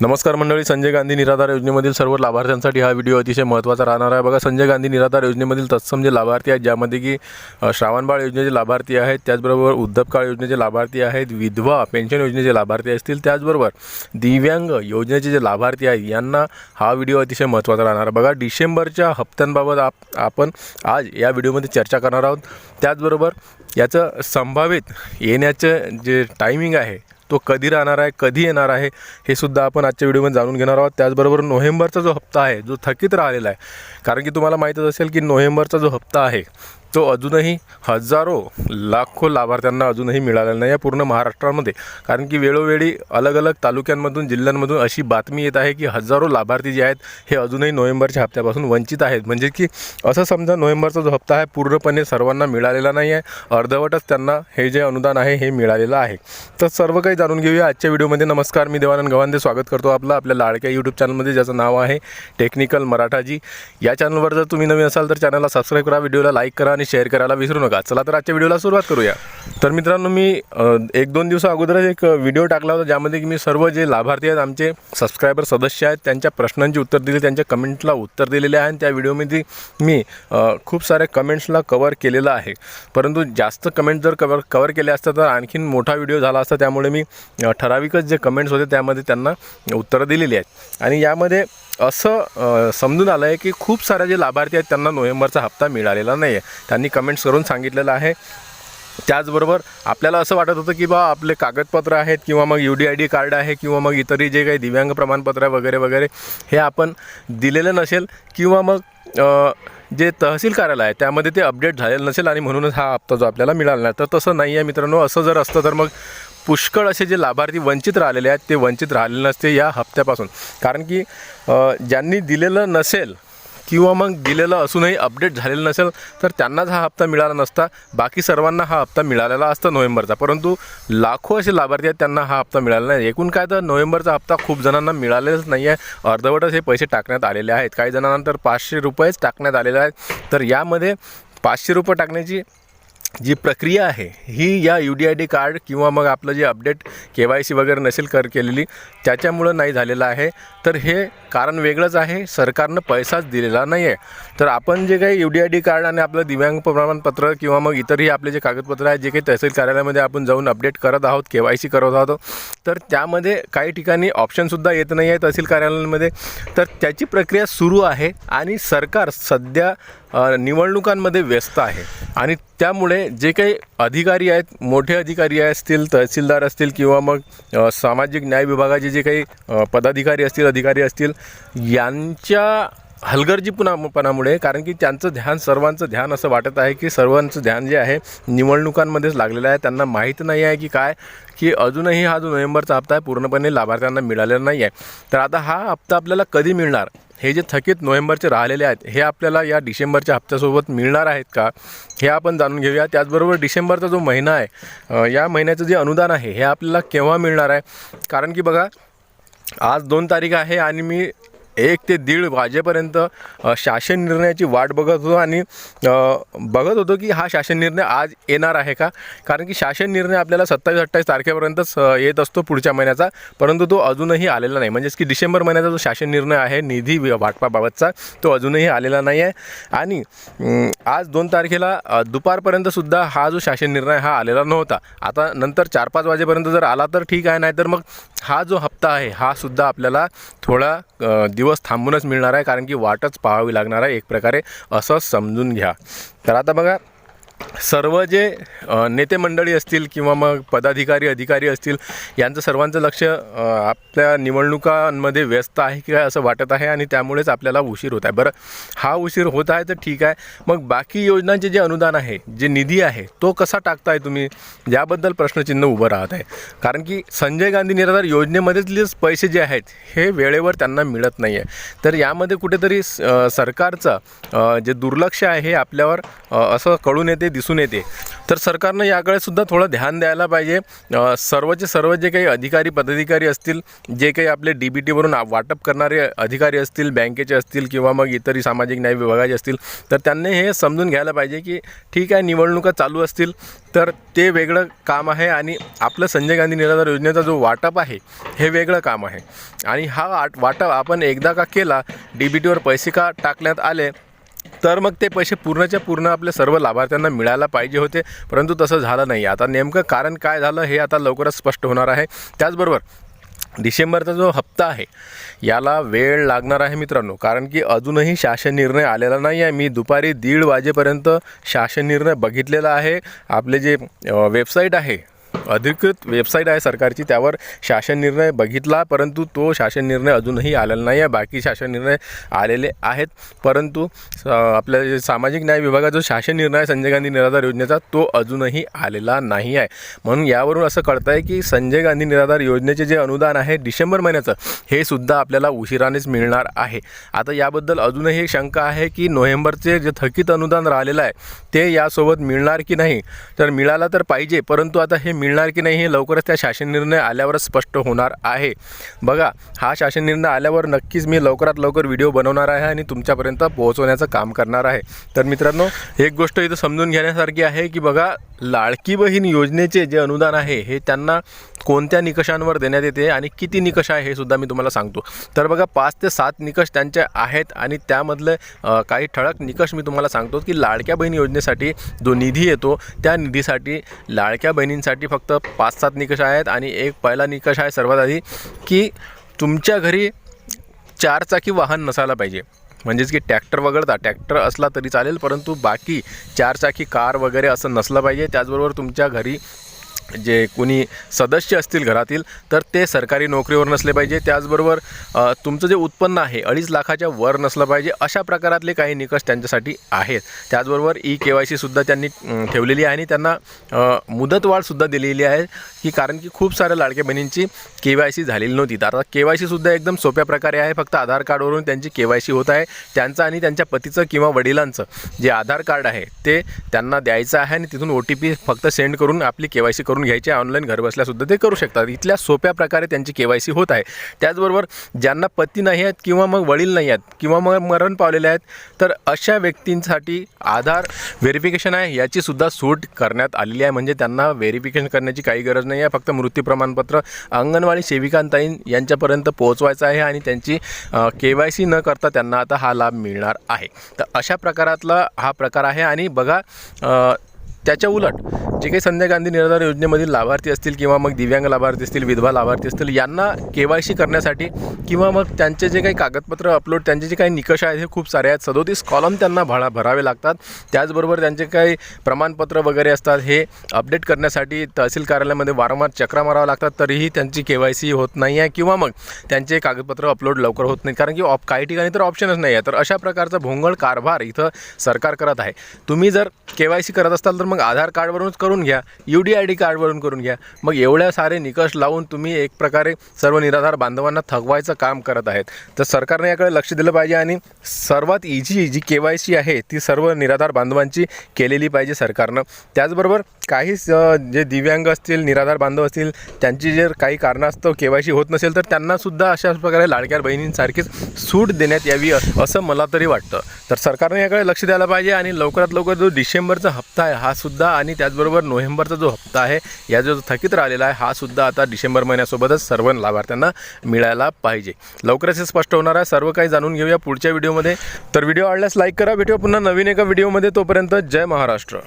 नमस्कार मंडळी संजय गांधी निराधार योजनेमधील सर्व लाभार्थ्यांसाठी हा व्हिडिओ अतिशय महत्त्वाचा राहणार आहे. बघा संजय गांधी निराधार योजनेमधील तत्सम जे लाभार्थी आहेत ज्यामध्ये की श्रावणबाळ योजनेचे लाभार्थी आहेत त्याचबरोबर उद्धवकाळ योजनेचे लाभार्थी आहेत विधवा पेन्शन योजनेचे लाभार्थी असतील त्याचबरोबर दिव्यांग योजनेचे जे लाभार्थी आहेत यांना हा व्हिडिओ अतिशय महत्त्वाचा राहणार आहे. बघा डिसेंबरच्या हप्त्यांबाबत आप आपण आज या व्हिडिओमध्ये चर्चा करणार आहोत. त्याचबरोबर याचं संभावित येण्याचं जे टायमिंग आहे तो कधी राहणार आहे कधी येणार आहे हे सुद्धा आपण आजच्या व्हिडिओमध्ये जाणून घेणार आहोत. त्याचबरोबर नोव्हेंबरचा जो हप्ता आहे जो थकीत राहिलेला आहे कारण की तुम्हाला माहीतच असेल की नोव्हेंबरचा जो हप्ता आहे तो अजूनही हजारो लाखो लाभार्थ्यांना अजूनही मिळालेला नाही आहे पूर्ण महाराष्ट्रामध्ये. कारण की वेळोवेळी अलग अलग तालुक्यांमधून जिल्ह्यांमधून अशी बातमी येत आहे की हजारो लाभार्थी जे आहेत हे अजूनही नोव्हेंबरच्या हप्त्यापासून वंचित आहेत. म्हणजे की असं समजा नोव्हेंबरचा जो हप्ता आहे पूर्णपणे सर्वांना मिळालेला नाही आहे. अर्धवटच त्यांना हे जे अनुदान आहे हे मिळालेलं आहे. तर सर्व काही जाणून घेऊया आजच्या व्हिडिओमध्ये. नमस्कार मी देवानंद गवांदे स्वागत करतो आपलं आपल्या लाडक्या यूट्यूब चॅनलमध्ये ज्याचं नाव आहे टेक्निकल मराठाजी. या चॅनलवर जर तुम्ही नवीन असाल तर चॅनलला सबस्क्राईब करा व्हिडिओला लाईक करा आणि शेअर करायला विसरू नका. चला तर आजच्या व्हिडिओला सुरुवात करूया. तर मित्रांनो मी एक दोन दिवसा अगोदरच एक व्हिडिओ टाकला होता ज्यामध्ये की मी सर्व जे लाभार्थी आहेत आमचे सबस्क्रायबर सदस्य आहेत त्यांच्या प्रश्नांची उत्तर दिली त्यांच्या कमेंटला उत्तर दिलेले आहे. आणि त्या व्हिडिओमध्ये मी खूप साऱ्या कमेंट्सला कवर केलेलं आहे. परंतु जास्त कमेंट जर कवर कवर केले असतं तर आणखीन मोठा व्हिडिओ झाला असता त्यामुळे मी ठराविकच जे कमेंट्स होते त्यामध्ये त्यांना उत्तरं दिलेली आहेत. आणि यामध्ये असं समजून आलं आहे की खूप साऱ्या जे लाभार्थी आहेत त्यांना नोव्हेंबरचा हप्ता मिळालेला नाही आहे त्यांनी कमेंट्स करून सांगितलेलं आहे. त्याचबरोबर आपल्याला असं वाटत होतं की बा आपले कागदपत्र आहेत किंवा मग U D I D card आहे किंवा मग इतरही जे काही दिव्यांग प्रमाणपत्र आहे वगैरे वगैरे हे आपण दिलेलं नसेल किंवा मग जे तहसील कार्यालय आहे त्यामध्ये ते अपडेट झालेलं नसेल आणि म्हणूनच हा हप्ता जो आपल्याला मिळाला नाही. तर तसं नाही आहे मित्रांनो. असं जर असतं तर मग पुष्कळ असे जे लाभार्थी वंचित राहिलेले आहेत ते वंचित राहिलेले नसते या हप्त्यापासून. कारण की ज्यांनी दिलेलं नसेल किंवा मग दिलेलं असूनही अपडेट झालेलं नसेल तर त्यांनाच हा हप्ता मिळाला नसता. बाकी सर्वांना हा हप्ता मिळालेला असता नोव्हेंबरचा. परंतु लाखो असे लाभार्थी आहेत त्यांना हा हप्ता मिळाला नाही. एकूण काय तर नोव्हेंबरचा हप्ता खूप जणांना मिळालेलाच नाही आहे अर्धवटच हे पैसे टाकण्यात आलेले आहेत. काही जणांना तर पाचशे रुपयेच टाकण्यात आलेले आहेत. तर यामध्ये पाचशे रुपये टाकण्याची जी प्रक्रिया आहे ही या U D I D card किंवा मग आपलं जे अपडेट के वाय सी वगैरे नसेल कर केलेली त्याच्यामुळं नाही झालेलं आहे. तर हे कारण वेगळंच आहे सरकारनं पैसाच दिलेला नाही आहे तर आपण जे काही U D I D card आणि आपलं दिव्यांग प्रमाणपत्र किंवा मग इतरही आपले जे कागदपत्र आहेत जे काही तहसील कार्यालयामध्ये आपण जाऊन अपडेट करत आहोत के वाय सी करत आहोत तर त्यामध्ये काही ठिकाणी ऑप्शनसुद्धा येत नाही आहे तहसील कार्यालयांमध्ये. तर त्याची प्रक्रिया सुरू आहे आणि सरकार सध्या निवडणुकांमध्ये व्यस्त आहे. आणि त्यामुळे जे काही अधिकारी आहेत मोठे अधिकारी असतील तहसीलदार असतील किंवा मग सामाजिक न्याय विभागाचे जे काही पदाधिकारी असतील अधिकारी असतील यांच्या हलगर्जीपणापणामुळे कारण की त्यांचं ध्यान सर्वांचं ध्यान असं वाटत आहे की सर्वांचं ध्यान जे आहे निवडणुकांमध्येच लागलेलं आहे. त्यांना माहीत नाही आहे की काय की अजूनही हा जो नोव्हेंबरचा हप्ता आहे पूर्णपणे लाभार्थ्यांना मिळालेला नाही आहे. तर आता हा हप्ता आपल्याला कधी मिळणार? हे जे थकीत नोव्हेंबरचे राहिलेले आहेत हे आपल्याला या डिसेंबरच्या हप्त्यासोबत मिळणार आहेत का? हे आपण जाणून घेऊया. त्याचबरोबर डिसेंबरचा जो महिना आहे या महिन्याचं जे अनुदान आहे हे आपल्याला केव्हा मिळणार आहे? कारण की बघा आज दोन तारीख आहे आणि मी एक ते दीड वाजेपर्यंत शासन निर्णयाची वाट बघत होतो आणि बघत होतो की हा शासन निर्णय आज येणार आहे का? कारण की शासन निर्णय आपल्याला सत्तावीस अठ्ठावीस तारखेपर्यंत येत असतो पुढच्या महिन्याचा परंतु तो अजूनही आलेला नाही. म्हणजेच की डिसेंबर महिन्याचा जो शासन निर्णय आहे निधी वाटपाबाबतचा तो अजूनही आलेला नाही आहे. आणि आज दोन तारखेला दुपारपर्यंतसुद्धा हा जो शासन निर्णय हा आलेला नव्हता. आता नंतर चार पाच वाजेपर्यंत जर आला तर ठीक आहे नाहीतर मग हा जो हप्ता आहे हा सुद्धा आपल्याला थोडा दिवस थांबूनच मिळणार आहे कारण की वाटच पाहावी लागणार आहे एक प्रकारे असं समजून घ्या. तर आता बघा सर्व जे नेते मंडळी असतील किंवा मग पदाधिकारी अधिकारी असतील यांचं सर्वांचं लक्ष आपल्या निवडणुकांमध्ये व्यस्त आहे की काय असं वाटत आहे आणि त्यामुळेच आपल्याला उशीर होत आहे. बरं हा उशीर होत आहे तर ठीक आहे. मग बाकी योजनांचे जे अनुदान आहे जे निधी आहे तो कसा टाकताय तुम्ही? याबद्दल प्रश्नचिन्ह उभं राहत आहे. कारण की संजय गांधी निराधार योजनेमध्येच पैसे जे आहेत हे वेळेवर त्यांना मिळत नाही आहे तर यामध्ये कुठेतरी स- सरकारचं जे दुर्लक्ष आहे हे आपल्यावर असं कळून येते यामध्ये दिसून येते. तर सरकारनं याकडे सुद्धा थोडं ध्यान द्यायला पाहिजे. सर्वचे सर्व जे काही अधिकारी पदाधिकारी असतील जे काही आपले डी बी टीवरून वाटप करणारे अधिकारी असतील बँकेचे असतील किंवा मग इतरही सामाजिक न्याय विभागाचे असतील तर त्यांनी हे समजून घ्यायला पाहिजे की ठीक आहे निवडणुका चालू असतील तर ते वेगळं काम आहे आणि आपलं संजय गांधी निराधार योजनेचा जो वाटप आहे हे वेगळं काम आहे. आणि हा आट वाटप आपण एकदा का केला डी बी टीवर पैसे का टाकण्यात आले तर मग ते पैसे पूर्णच्या पूर्ण आपल्या सर्व लाभार्थ्यांना मिळायला पाहिजे होते. परंतु तसं झालं नाही. आता नेमकं कारण काय झालं हे आता लवकरच स्पष्ट होणार आहे. त्याचबरोबर डिसेंबरचा जो हप्ता आहे याला वेळ लागणार आहे मित्रांनो. कारण की अजूनही शासन निर्णय आलेला नाही आहे. मी दुपारी दीड वाजेपर्यंत शासन निर्णय बघितलेला आहे. आपले जे वेबसाईट आहे अधिकृत वेबसाईट आहे सरकारची त्यावर शासन निर्णय बघितला परंतु तो शासन निर्णय अजूनही आलेला नाही आहे. बाकी शासन निर्णय आलेले आहेत. परंतु स- आपल्या जे सामाजिक न्याय विभागाचा जो शासन निर्णय आहे संजय गांधी निराधार योजनेचा तो अजूनही आलेला नाही आहे. म्हणून यावरून असं कळतं आहे की संजय गांधी निराधार योजनेचे जे अनुदान आहे डिसेंबर महिन्याचं हे सुद्धा आपल्याला उशिरानेच मिळणार आहे. आता याबद्दल अजूनही एक शंका आहे की नोव्हेंबरचे जे थकीत अनुदान राहिलेलं आहे ते यासोबत मिळणार की नाही? तर मिळाला तर पाहिजे परंतु आता हे मिळणार की नाही हे लवकरच त्या शासन निर्णय आल्यावरच स्पष्ट होणार आहे. बघा हा शासन निर्णय आल्यावर नक्कीच मी लवकरात लवकर व्हिडिओ बनवणार आहे आणि तुमच्यापर्यंत पोहोचवण्याचं काम करणार आहे. तर मित्रांनो एक गोष्ट इथं समजून घेण्यासारखी आहे की बघा लाडकी बहीण योजनेचे जे अनुदान आहे हे त्यांना कोणत्या निकषांवर देण्यात येते आणि किती निकष आहे हे सुद्धा मी तुम्हाला सांगतो. तर बघा पाच ते सात निकष त्यांचे आहेत आणि त्यामधले काही ठळक निकष मी तुम्हाला सांगतो की लाडक्या बहीण योजनेसाठी जो निधी येतो त्या निधीसाठी लाडक्या बहिणींसाठी फक्त पाच सात निकष आहेत आणि एक पहिला निकष आहे सर्वात आधी की तुमच्या घरी चारचाकी वाहन नसायला पाहिजे. म्हणजेच की ट्रॅक्टर वगळता ट्रॅक्टर असला तरी चालेल परंतु बाकी चारचाकी कार वगैरे असं नसलं पाहिजे. त्याचबरोबर तुमच्या घरी जे कोणी सदस्य असतील घरातील तर ते सरकारी नोकरीवर नसले पाहिजे. त्याचबरोबर तुमचं जे उत्पन्न आहे अडीच लाखाच्या वर नसलं पाहिजे अशा प्रकारातले काही निकष त्यांच्यासाठी आहेत. त्याचबरोबर ई के वाय सीसुद्धा त्यांनी ठेवलेली आहे आणि त्यांना मुदतवाढसुद्धा दिलेली आहे की कारण की खूप साऱ्या लाडक्या बहिणींची के वाय सी झालेली नव्हती. तर आता के वाय सीसुद्धा एकदम सोप्या प्रकारे आहे फक्त आधार कार्डवरून त्यांची के वाय सी होत आहे. त्यांचं आणि त्यांच्या पतीचं किंवा वडिलांचं जे आधार कार्ड आहे ते त्यांना द्यायचं आहे आणि तिथून ओ टी पी फक्त सेंड करून आपली के वाय सी करून घ्यायची ऑनलाईन घरबसल्यासुद्धा ते करू शकतात. इथल्या सोप्या प्रकारे त्यांची के वाय सी होत आहे. त्याचबरोबर ज्यांना पती नाही आहेत किंवा मग वडील नाही आहेत किंवा मग मरण पावलेले आहेत तर अशा व्यक्तींसाठी आधार व्हेरिफिकेशन आहे. याची सुद्धा सूट करण्यात आलेली आहे. म्हणजे त्यांना व्हेरिफिकेशन करण्याची काही गरज नाही आहे. फक्त मृत्यू प्रमाणपत्र अंगणवाडी सेविकांताईन यांच्यापर्यंत पोहोचवायचं आहे आणि त्यांची के वाय सी न करता त्यांना आता हा लाभ मिळणार आहे. तर अशा प्रकारातला हा प्रकार आहे. आणि बघा त्याच्या उलट जे काही संजय गांधी निराधार योजनेमधील लाभार्थी असतील किंवा मग दिव्यांग लाभार्थी असतील विधवा लाभार्थी असतील यांना के वाय सी करण्यासाठी किंवा मग त्यांचे जे काही कागदपत्र अपलोड त्यांचे जे काही निकष आहेत हे खूप सारे आहेत. सदोतीस कॉलम त्यांना भरा भरावे लागतात. त्याचबरोबर त्यांचे काही प्रमाणपत्र वगैरे असतात हे अपडेट करण्यासाठी तहसील कार्यालयामध्ये वारंवार चक्रा मारावं लागतात. तरीही त्यांची के वाय सी होत नाही आहे किंवा मग त्यांचे कागदपत्र अपलोड लवकर होत नाही कारण की ऑप काही ठिकाणी तर ऑप्शनच नाही आहे तर अशा प्रकारचा भोंगळ कारभार इथं सरकार करत आहे. तुम्ही जर के वाय सी करत असाल तर मग आधार कार्डवरूनच करून घ्या. यू डी आय डी कार्डवरून करून घ्या. मग एवढ्या सारे निकष लावून तुम्ही एक प्रकारे सर्व निराधार बांधवांना थकवायचं काम करत आहेत. तर सरकारने याकडे लक्ष दिलं पाहिजे आणि सर्वात इझी जी के वाय सी आहे ती सर्व निराधार बांधवांची केलेली पाहिजे सरकारनं. त्याचबरोबर काही जे दिव्यांग असतील निराधार बांधव असतील त्यांची जर काही कारणास्तव के वाय सी होत नसेल तर त्यांनासुद्धा अशाच प्रकारे लाडक्या बहिणींसारखीच सूट देण्यात यावी असं मला तरी वाटतं. तर सरकारने याकडे लक्ष द्यायला पाहिजे आणि लवकरात लवकर जो डिसेंबरचा हप्ता आहे हा सुद्धा आणि त्याचबरोबर नोव्हेंबरचा जो हप्ता आहे या जो थकीत राहिलेला आहे हा सुद्धा आता डिसेंबर महिन्यासोबतच सर्व लाभार्थ्यांना मिळायला पाहिजे. लवकरच हे स्पष्ट होणार आहे. सर्व काही जाणून घेऊया पुढच्या व्हिडिओमध्ये. तर व्हिडिओ आवडल्यास लाईक करा. भेटूया पुन्हा नवीन एका व्हिडिओमध्ये. तोपर्यंत जय महाराष्ट्र.